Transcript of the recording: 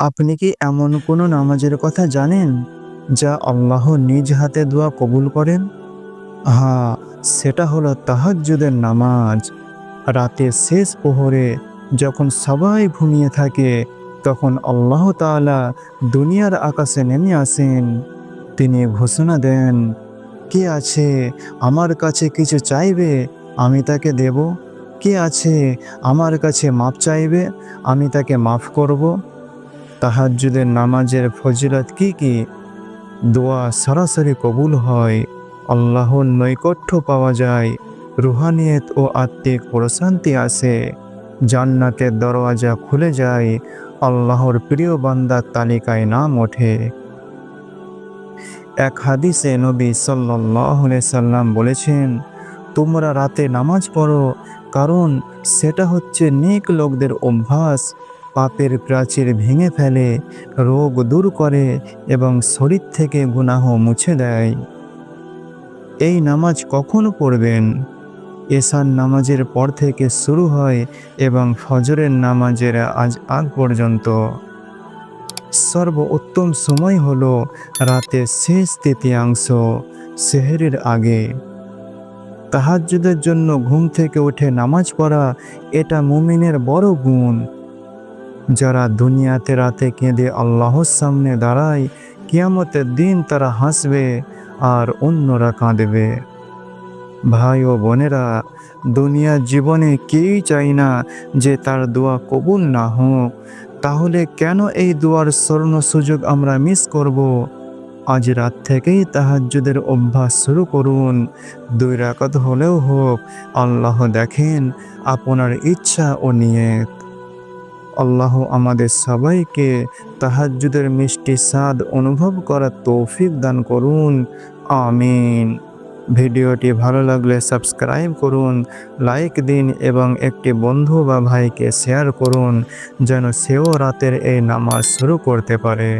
আপনি কি এমন কোনো নামাজের কথা জানেন যা আল্লাহ নিজ হাতে দোয়া কবুল করেন? হ্যাঁ সেটা হলো তাহাজ্জুদের নামাজ। রাতের শেষ প্রহরে যখন সবাই ঘুমিয়ে থাকে, তখন আল্লাহ তাআলা দুনিয়ার আকাশে নেমে আসেন। তিনি ঘোষণা দেন, কে আছে আমার কাছে কিছু চাইবে, আমি তাকে দেব। কে আছে আমার কাছে মাপ চাইবে, আমি তাকে মাফ করব। তাহাজ্জুদের নামাজের ফজিলত কি কি? দোয়া সরাসরি কবুল হয়, আল্লাহর নৈকট্য পাওয়া যায়, রুহানিয়ত ও আত্মিক প্রশান্তি আসে, জান্নাতের দরওয়াজা খুলে যায়, আল্লাহর প্রিয় বান্দার তালিকায় নাম ওঠে। এক হাদিসে নবী সাল্লাহ সাল্লাম বলেছেন, তোমরা রাতে নামাজ পড়ো, কারণ সেটা হচ্ছে নেক লোকদের অভ্যাস পাপের প্রাচীর ভেঙে ফেলে, রোগ দূর করে এবং শরীর থেকে গুনাহ মুছে দেয়। এই নামাজ কখন পড়বেন? এশার নামাজের পর থেকে শুরু হয় এবং ফজরের নামাজের আজ আগ পর্যন্ত। সর্বোত্তম সময় হল রাতের শেষ তৃতীয়াংশ, সেহেরের আগে। তাহাজ্জুদের জন্য ঘুম থেকে উঠে নামাজ পড়া, এটা মুমিনের বড় গুণ। যারা দুনিয়াতে রাতে কেঁদে আল্লাহর সামনে দাঁড়ায়, কিয়ামতের দিন তারা হাসবে আর অন্যরা কাঁদবে। ভাই ও বোনেরা দুনিয়ার জীবনে কেউই চাই না যে তার দোয়া কবুল না হোক। তাহলে কেন এই দোয়ার স্বর্ণ সুযোগ আমরা মিস করব? আজ রাত থেকেই তাহাজ্জুদের অভ্যাস শুরু করুন। দুই রাকাত হলেও হোক, আল্লাহ দেখেন আপনার ইচ্ছা ও নিয়ত। আল্লাহ আমাদের সবাইকে তাহাজুদের মিষ্টি স্বাদ অনুভব করার তৌফিক দান করুন। আমিন। ভিডিওটি ভালো লাগলে সাবস্ক্রাইব করুন, লাইক দিন এবং একটি বন্ধু বা ভাইকে শেয়ার করুন, যেন সেও রাতের এই নামাজ শুরু করতে পারে।